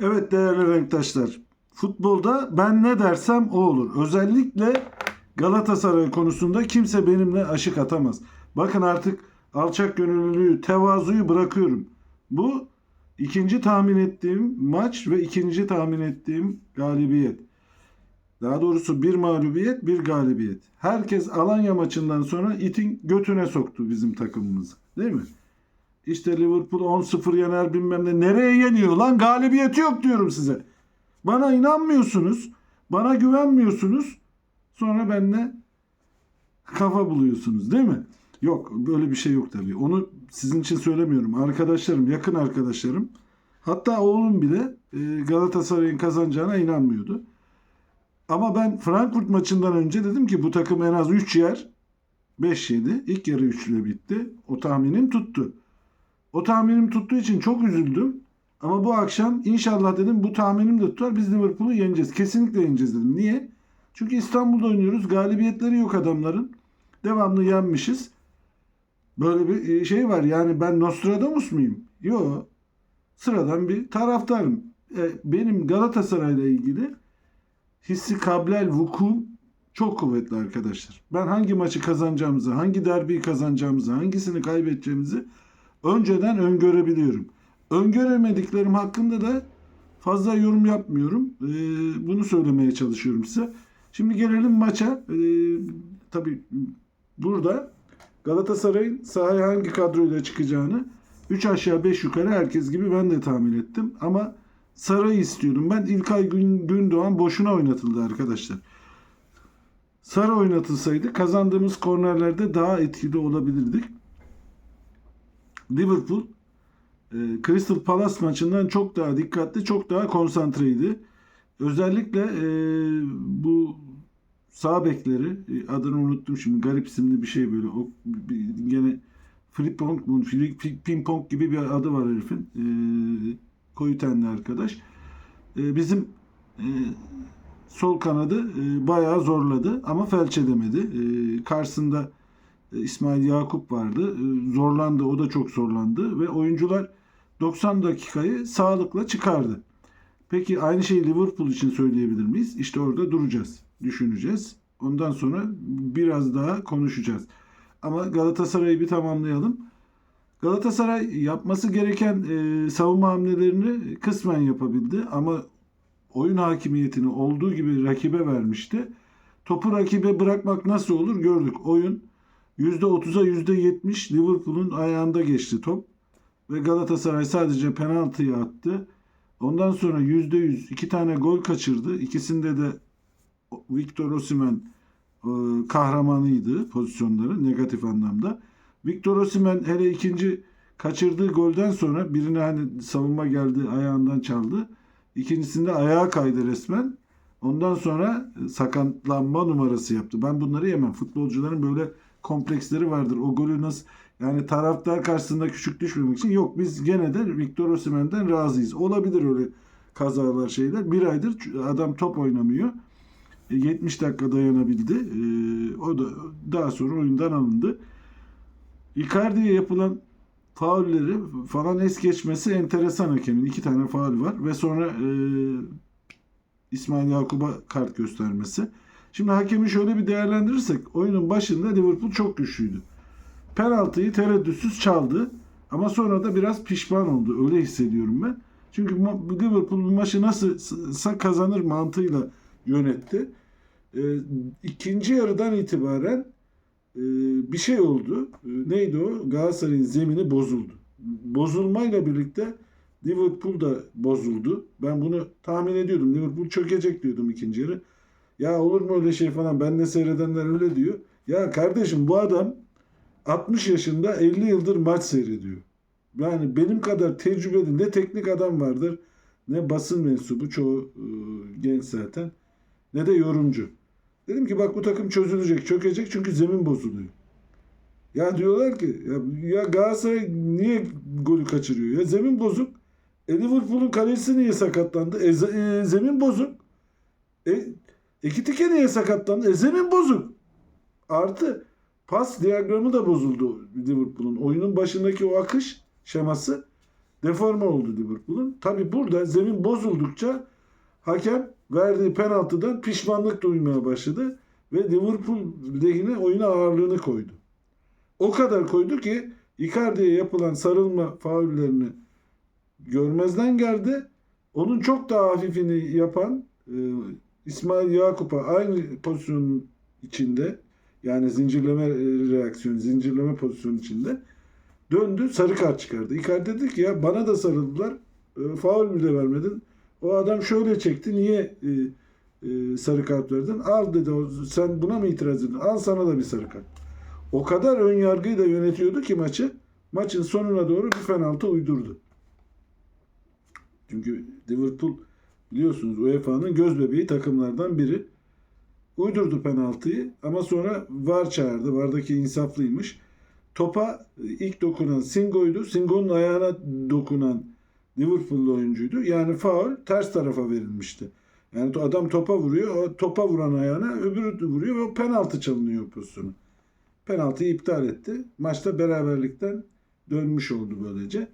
Evet değerli renktaşlar. Futbolda ben ne dersem o olur. Özellikle Galatasaray konusunda kimse benimle aşık atamaz. Bakın artık alçak gönüllülüğü, tevazuyu bırakıyorum. Bu ikinci tahmin ettiğim maç ve ikinci tahmin ettiğim galibiyet. Daha doğrusu bir mağlubiyet, bir galibiyet. Herkes Alanya maçından sonra itin götüne soktu bizim takımımızı. Değil mi? İşte Liverpool 10-0 yener bilmem ne. Nereye yeniyor lan? Galibiyeti yok diyorum size. Bana inanmıyorsunuz. Bana güvenmiyorsunuz. Sonra benimle kafa buluyorsunuz değil mi? Yok böyle bir şey yok tabii. Onu sizin için söylemiyorum. Arkadaşlarım, yakın arkadaşlarım. Hatta oğlum bile e, Galatasaray'ın kazanacağına inanmıyordu. Ama ben Frankfurt maçından önce dedim ki bu takım en az 3 yer 5 yedi. İlk yarı 3 ile bitti. O tahminim tuttu. O tahminim tuttuğu için çok üzüldüm. Ama bu akşam inşallah dedim bu tahminim de tutar. Biz Liverpool'u yeneceğiz. Kesinlikle yeneceğiz dedim. Niye? Çünkü İstanbul'da oynuyoruz. Galibiyetleri yok adamların. Devamlı yenmişiz. Böyle bir e, şey var. Yani ben Nostradamus muyum? Yok. Sıradan bir taraftarım. E, benim Galatasaray'la ilgili hissi kablel vuku çok kuvvetli arkadaşlar. Ben hangi maçı kazanacağımızı, hangi derbiyi kazanacağımızı, hangisini kaybedeceğimizi önceden öngörebiliyorum. Öngöremediklerim hakkında da fazla yorum yapmıyorum. Ee, bunu söylemeye çalışıyorum size. Şimdi gelelim maça. Ee, tabii burada Galatasaray'ın sahaya hangi kadroyla çıkacağını 3 aşağı 5 yukarı herkes gibi ben de tahmin ettim. Ama Saray'ı istiyordum. Ben İlkay Gün, Gündoğan boşuna oynatıldı arkadaşlar. Sara oynatılsaydı kazandığımız kornerlerde daha etkili olabilirdik. Liverpool e, Crystal Palace maçından çok daha dikkatli, çok daha konsantreydi. Özellikle e, bu sağ bekleri e, adını unuttum şimdi garip isimli bir şey böyle. O gene Frimpong, Filip Pimpong gibi bir adı var herifin. E, koyu tenli arkadaş. E, bizim e, sol kanadı e, bayağı zorladı ama felç edemedi. E, karşısında İsmail Yakup vardı. E, zorlandı, o da çok zorlandı ve oyuncular 90 dakikayı sağlıkla çıkardı. Peki aynı şeyi Liverpool için söyleyebilir miyiz? İşte orada duracağız, düşüneceğiz. Ondan sonra biraz daha konuşacağız. Ama Galatasaray'ı bir tamamlayalım. Galatasaray yapması gereken e, savunma hamlelerini kısmen yapabildi ama oyun hakimiyetini olduğu gibi rakibe vermişti. Topu rakibe bırakmak nasıl olur gördük. Oyun %30'a %70 Liverpool'un ayağında geçti top. Ve Galatasaray sadece penaltıyı attı. Ondan sonra %100 iki tane gol kaçırdı. İkisinde de Victor Osimhen e, kahramanıydı pozisyonları negatif anlamda. Victor Osimhen hele ikinci kaçırdığı golden sonra birine hani savunma geldi ayağından çaldı. İkincisinde ayağa kaydı resmen. Ondan sonra sakatlanma numarası yaptı. Ben bunları yemem. Futbolcuların böyle kompleksleri vardır. O golü nasıl yani taraftar karşısında küçük düşmemek için yok biz gene de Victor Osimhen'den razıyız. Olabilir öyle kazalar şeyler. Bir aydır adam top oynamıyor. E, 70 dakika dayanabildi. E, O da daha sonra oyundan alındı. Icardi'ye yapılan faulleri falan es geçmesi enteresan hakemin. İki tane faul var ve sonra e, İsmail Yakup'a kart göstermesi. Şimdi hakemi şöyle bir değerlendirirsek oyunun başında Liverpool çok güçlüydü. Penaltıyı tereddütsüz çaldı ama sonra da biraz pişman oldu. Öyle hissediyorum ben. Çünkü Liverpool bu maçı nasılsa kazanır mantığıyla yönetti. E, ikinci yarıdan itibaren e, bir şey oldu. E, neydi o? Galatasaray'ın zemini bozuldu. Bozulmayla birlikte Liverpool da bozuldu. Ben bunu tahmin ediyordum. Liverpool çökecek diyordum ikinci yarı. Ya olur mu öyle şey falan? Ben de seyredenler öyle diyor. Ya kardeşim bu adam 60 yaşında 50 yıldır maç seyrediyor. Yani benim kadar tecrübeli ne teknik adam vardır ne basın mensubu çoğu e, genç zaten ne de yorumcu. Dedim ki bak bu takım çözülecek, çökecek çünkü zemin bozuluyor. Ya diyorlar ki ya, ya Galatasaray niye golü kaçırıyor? Ya zemin bozuk. E Liverpool'un kalesi niye sakatlandı? E, e, zemin bozuk. E Ekitike niye sakatlandı? E zemin bozuk. Artı pas diyagramı da bozuldu Liverpool'un. Oyunun başındaki o akış şeması deforme oldu Liverpool'un. Tabi burada zemin bozuldukça hakem verdiği penaltıdan pişmanlık duymaya başladı ve Liverpool lehine oyuna ağırlığını koydu. O kadar koydu ki Icardi'ye yapılan sarılma faullerini görmezden geldi. Onun çok daha hafifini yapan e, İsmail Yakup'a aynı pozisyonun içinde yani zincirleme e, reaksiyonu, zincirleme pozisyonu içinde döndü sarı kart çıkardı. Icardi dedi ki ya bana da sarıldılar. E, faul bile vermedin. O adam şöyle çekti. Niye e, e, sarı kart verdin? Al dedi. Sen buna mı itiraz edin? Al sana da bir sarı kart. O kadar ön yargıyla yönetiyordu ki maçı. Maçın sonuna doğru bir penaltı uydurdu. Çünkü Liverpool biliyorsunuz UEFA'nın göz bebeği takımlardan biri. Uydurdu penaltıyı ama sonra VAR çağırdı. VAR'daki insaflıymış. Topa ilk dokunan Singo'ydu. Singo'nun ayağına dokunan Liverpool'lu oyuncuydu. Yani faul ters tarafa verilmişti. Yani adam topa vuruyor. O topa vuran ayağına öbürü vuruyor ve o penaltı çalınıyor pozisyonu. Penaltıyı iptal etti. Maçta beraberlikten dönmüş oldu böylece.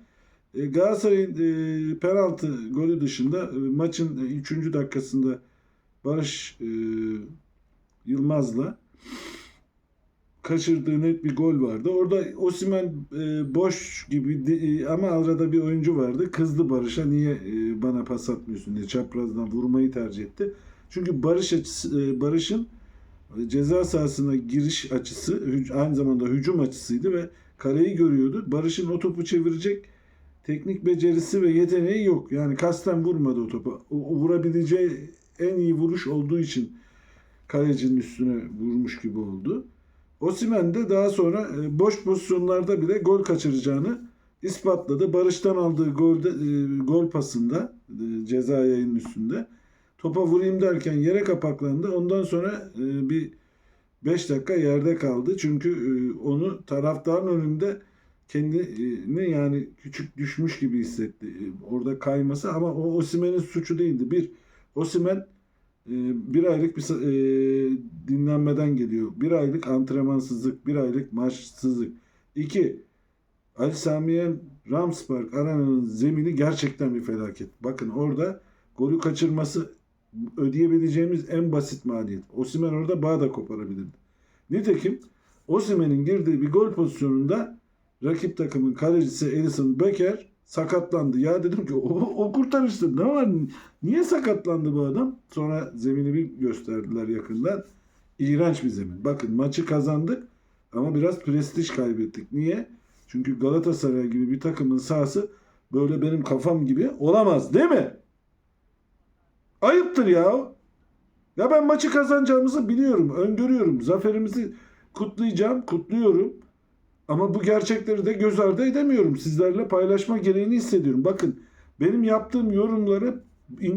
E, Galatasaray'ın e, penaltı golü dışında e, maçın 3. dakikasında Barış e, Yılmaz'la kaçırdığı net bir gol vardı. Orada Osimhen e, boş gibi de- e, ama arada bir oyuncu vardı. Kızdı Barış'a niye e, bana pas atmıyorsun diye çaprazdan vurmayı tercih etti. Çünkü Barış açısı, e, Barış'ın ceza sahasına giriş açısı aynı zamanda hücum açısıydı ve kaleyi görüyordu. Barış'ın o topu çevirecek teknik becerisi ve yeteneği yok. Yani kasten vurmadı o topu. O, vurabileceği en iyi vuruş olduğu için kalecinin üstüne vurmuş gibi oldu. Osimhen de daha sonra e, boş pozisyonlarda bile gol kaçıracağını ispatladı. Barış'tan aldığı golde, e, gol pasında e, ceza yayının üstünde topa vurayım derken yere kapaklandı. Ondan sonra bir 5 dakika yerde kaldı. Çünkü onu taraftarın önünde kendini yani küçük düşmüş gibi hissetti. E, Orada kayması ama o Osimhen'in suçu değildi. Bir, Osimhen e, bir aylık bir e, dinlenmeden geliyor. Bir aylık antrenmansızlık, bir aylık maçsızlık. İki, Ali Samiyen Ramspark Arena'nın zemini gerçekten bir felaket. Bakın orada golü kaçırması ödeyebileceğimiz en basit maliyet. Osimhen orada bağ da koparabilirdi. Nitekim Osimhen'in girdiği bir gol pozisyonunda rakip takımın kalecisi Edison Becker sakatlandı. Ya dedim ki o, o kurtarıştı. Ne var? Niye sakatlandı bu adam? Sonra zemini bir gösterdiler yakından. İğrenç bir zemin. Bakın maçı kazandık ama biraz prestij kaybettik. Niye? Çünkü Galatasaray gibi bir takımın sahası böyle benim kafam gibi olamaz değil mi? Ayıptır ya. Ya ben maçı kazanacağımızı biliyorum, öngörüyorum. Zaferimizi kutlayacağım, kutluyorum. Ama bu gerçekleri de göz ardı edemiyorum. Sizlerle paylaşma gereğini hissediyorum. Bakın benim yaptığım yorumları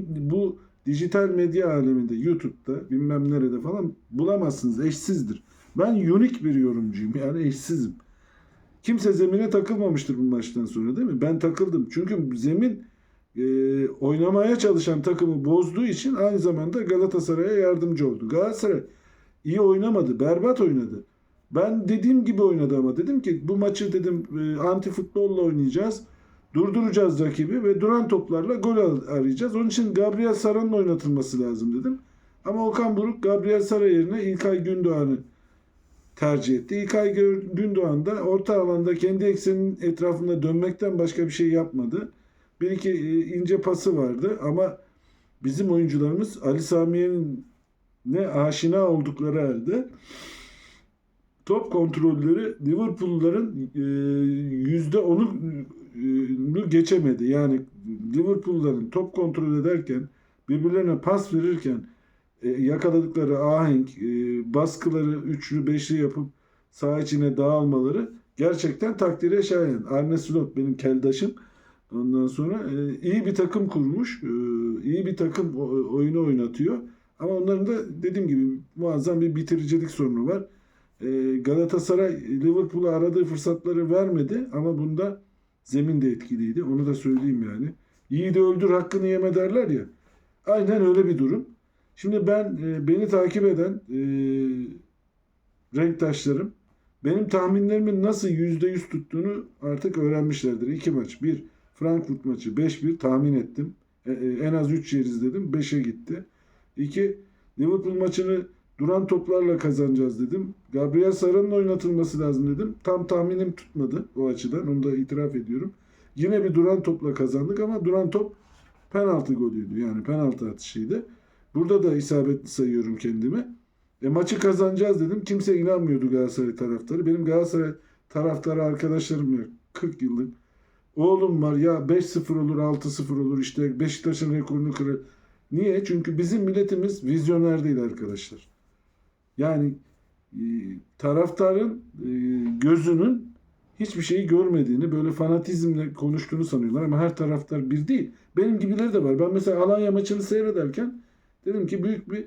bu dijital medya aleminde, YouTube'da bilmem nerede falan bulamazsınız. Eşsizdir. Ben unik bir yorumcuyum. Yani eşsizim. Kimse zemine takılmamıştır bu maçtan sonra değil mi? Ben takıldım. Çünkü zemin e, oynamaya çalışan takımı bozduğu için aynı zamanda Galatasaray'a yardımcı oldu. Galatasaray iyi oynamadı. Berbat oynadı. Ben dediğim gibi oynadı ama dedim ki bu maçı dedim e, anti futbolla oynayacağız. Durduracağız rakibi ve duran toplarla gol ar- arayacağız. Onun için Gabriel Sara'nın oynatılması lazım dedim. Ama Okan Buruk Gabriel Sara yerine İlkay Gündoğan'ı tercih etti. İlkay Gündoğan da orta alanda kendi ekseninin etrafında dönmekten başka bir şey yapmadı. Bir iki e, ince pası vardı ama bizim oyuncularımız Ali Samiye'nin ne aşina oldukları halde top kontrolleri Liverpool'ların e, yüzde onu e, geçemedi. Yani Liverpool'ların top kontrol ederken birbirlerine pas verirken e, yakaladıkları ahenk, e, baskıları üçlü beşli yapıp saha içine dağılmaları gerçekten takdire şayan. Arne Slot benim keldaşım. Ondan sonra e, iyi bir takım kurmuş. E, iyi bir takım oyunu oynatıyor. Ama onların da dediğim gibi muazzam bir bitiricilik sorunu var. E, Galatasaray Liverpool'a aradığı fırsatları vermedi ama bunda zemin de etkiliydi. Onu da söyleyeyim yani. Yiğidi öldür hakkını yeme derler ya. Aynen öyle bir durum. Şimdi ben e, beni takip eden e, renktaşlarım benim tahminlerimin nasıl yüzde yüz tuttuğunu artık öğrenmişlerdir. İki maç. Bir Frankfurt maçı 5-1 tahmin ettim. E, en az 3 yeriz dedim. 5'e gitti. 2. Liverpool maçını duran toplarla kazanacağız dedim. Gabriel Sara'nın oynatılması lazım dedim. Tam tahminim tutmadı o açıdan. Onu da itiraf ediyorum. Yine bir duran topla kazandık ama duran top penaltı golüydü. Yani penaltı atışıydı. Burada da isabetli sayıyorum kendimi. E, maçı kazanacağız dedim. Kimse inanmıyordu Galatasaray taraftarı. Benim Galatasaray taraftarı arkadaşlarım yok. 40 yıllık. Oğlum var ya 5-0 olur 6-0 olur işte Beşiktaş'ın rekorunu kırır. Niye? Çünkü bizim milletimiz vizyoner değil arkadaşlar. Yani e, taraftarın e, gözünün hiçbir şeyi görmediğini, böyle fanatizmle konuştuğunu sanıyorlar ama her taraftar bir değil. Benim gibileri de var. Ben mesela Alanya maçını seyrederken dedim ki büyük bir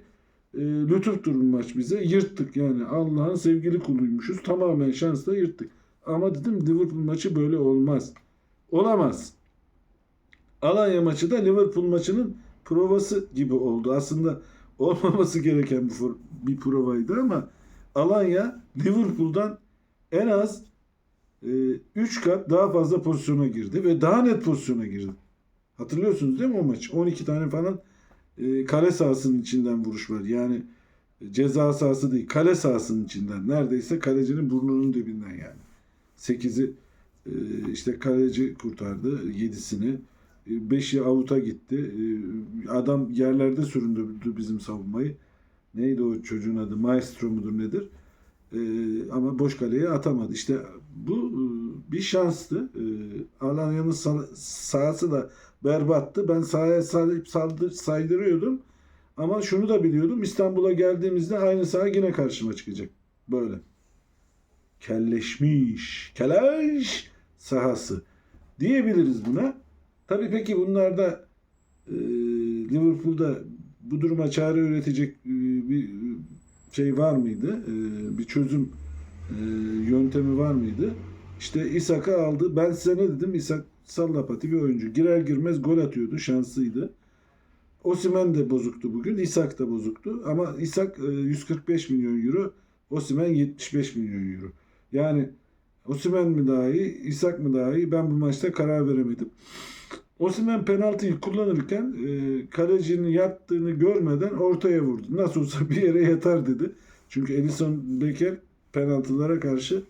e, lütuftur bu maç bize. Yırttık yani. Allah'ın sevgili kuluymuşuz. Tamamen şansla yırttık. Ama dedim Liverpool maçı böyle olmaz. Olamaz. Alanya maçı da Liverpool maçının provası gibi oldu. Aslında olmaması gereken bir, bir provaydı ama Alanya Liverpool'dan en az 3 kat daha fazla pozisyona girdi ve daha net pozisyona girdi. Hatırlıyorsunuz değil mi o maç? 12 tane falan e, kale sahasının içinden vuruş var. Yani ceza sahası değil, kale sahasının içinden. Neredeyse kalecinin burnunun dibinden yani. 8'i e, işte kaleci kurtardı, 7'sini. 5'i avuta gitti. E, Adam yerlerde süründürdü bizim savunmayı. Neydi o çocuğun adı? Maestro mudur nedir? E, ama boş kaleye atamadı. İşte bu e, bir şanstı. E, Alanya'nın sa- sahası da berbattı. Ben sahaya saydırıyordum. Ama şunu da biliyordum. İstanbul'a geldiğimizde aynı saha yine karşıma çıkacak. Böyle. Kelleşmiş. Keleş sahası. Diyebiliriz buna. Tabii peki bunlarda e, Liverpool'da bu duruma çare üretecek e, bir şey var mıydı? E, bir çözüm e, yöntemi var mıydı? İşte İshak'ı aldı. Ben size ne dedim? İshak sallapati bir oyuncu. Girer girmez gol atıyordu. Şanslıydı. Osimhen de bozuktu bugün. İshak da bozuktu. Ama İshak e, 145 milyon euro. Osimhen 75 milyon euro. Yani Osimhen mi daha iyi, İshak mı daha iyi? Ben bu maçta karar veremedim. Osimhen penaltıyı kullanırken e, kalecinin yattığını görmeden ortaya vurdu. Nasıl olsa bir yere yatar dedi. Çünkü Edison Becker penaltılara karşı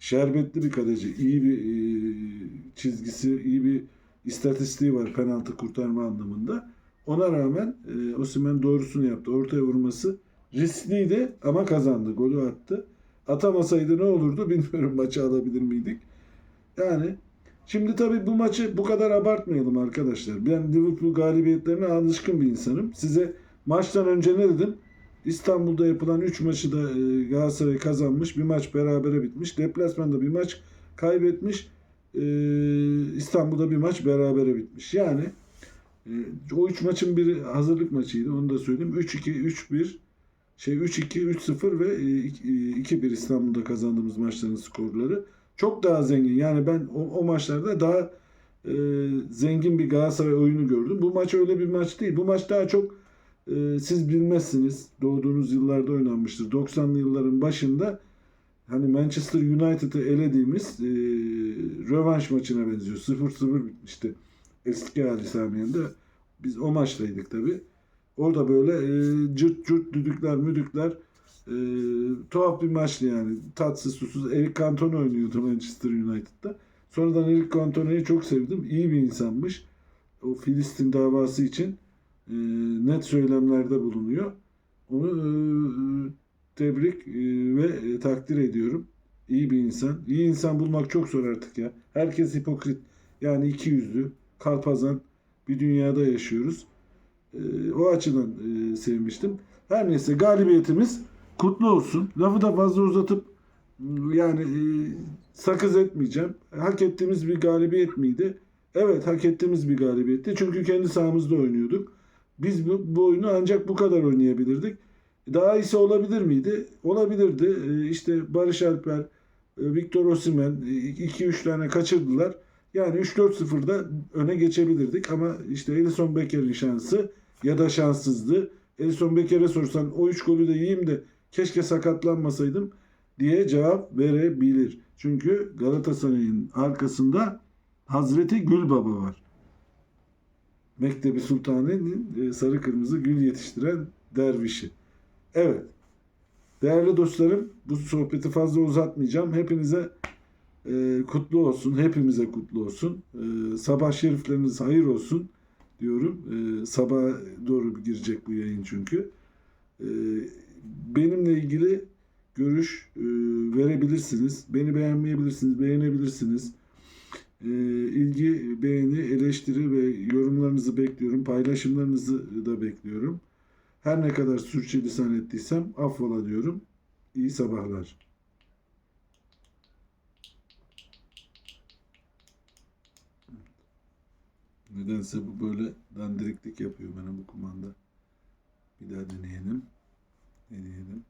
şerbetli bir kaleci. İyi bir e, çizgisi, iyi bir istatistiği var penaltı kurtarma anlamında. Ona rağmen e, Osimhen doğrusunu yaptı. Ortaya vurması riskliydi ama kazandı. Golü attı. Atamasaydı ne olurdu bilmiyorum maçı alabilir miydik. Yani şimdi tabii bu maçı bu kadar abartmayalım arkadaşlar. Ben Liverpool galibiyetlerine alışkın bir insanım. Size maçtan önce ne dedim? İstanbul'da yapılan 3 maçı da e, Galatasaray kazanmış. Bir maç berabere bitmiş. Deplasmanda bir maç kaybetmiş. E, İstanbul'da bir maç berabere bitmiş. Yani e, o 3 maçın biri hazırlık maçıydı. Onu da söyleyeyim. 3-2, 3-1 şey 3-2, 3-0 ve e, 2-1 İstanbul'da kazandığımız maçların skorları çok daha zengin. Yani ben o, o maçlarda daha e, zengin bir Galatasaray oyunu gördüm. Bu maç öyle bir maç değil. Bu maç daha çok e, siz bilmezsiniz. Doğduğunuz yıllarda oynanmıştır. 90'lı yılların başında hani Manchester United'ı elediğimiz e, rövanş maçına benziyor. 0-0 bitmişti. Eski hali Samiye'nde. Biz o maçtaydık tabii. Orada böyle e, cırt cırt düdükler müdükler e, tuhaf bir maçtı yani. Tatsız susuz. Eric Cantona oynuyordu Manchester United'da. Sonradan Eric Cantona'yı çok sevdim. İyi bir insanmış. O Filistin davası için e, net söylemlerde bulunuyor. Onu e, tebrik e, ve e, takdir ediyorum. İyi bir insan. İyi insan bulmak çok zor artık ya. Herkes hipokrit. Yani iki yüzlü, kalpazan bir dünyada yaşıyoruz. E, o açıdan e, sevmiştim. Her neyse galibiyetimiz kutlu olsun. Lafı da fazla uzatıp yani e, sakız etmeyeceğim. Hak ettiğimiz bir galibiyet miydi? Evet hak ettiğimiz bir galibiyetti. Çünkü kendi sahamızda oynuyorduk. Biz bu, bu oyunu ancak bu kadar oynayabilirdik. Daha iyisi olabilir miydi? Olabilirdi. E, işte Barış Alper, e, Victor Osimhen 2-3 tane kaçırdılar. Yani 3-4-0'da öne geçebilirdik ama işte Edison Becker'in şansı ya da şanssızlığı. Edison Becker'e sorsan o 3 golü de yiyeyim de keşke sakatlanmasaydım diye cevap verebilir. Çünkü Galatasaray'ın arkasında Hazreti Gül Baba var. Mektebi Sultane'nin e, sarı kırmızı gül yetiştiren dervişi. Evet. Değerli dostlarım bu sohbeti fazla uzatmayacağım. Hepinize e, kutlu olsun. Hepimize kutlu olsun. E, sabah şerifleriniz hayır olsun diyorum. E, sabah doğru girecek bu yayın çünkü. E, benimle ilgili görüş e, verebilirsiniz. Beni beğenmeyebilirsiniz, beğenebilirsiniz. E, ilgi, beğeni, eleştiri ve yorumlarınızı bekliyorum. Paylaşımlarınızı da bekliyorum. Her ne kadar sürçülisan ettiysem affola diyorum. İyi sabahlar. Nedense bu böyle dandiriklik yapıyor bana bu kumanda. Bir daha deneyelim. Deneyelim.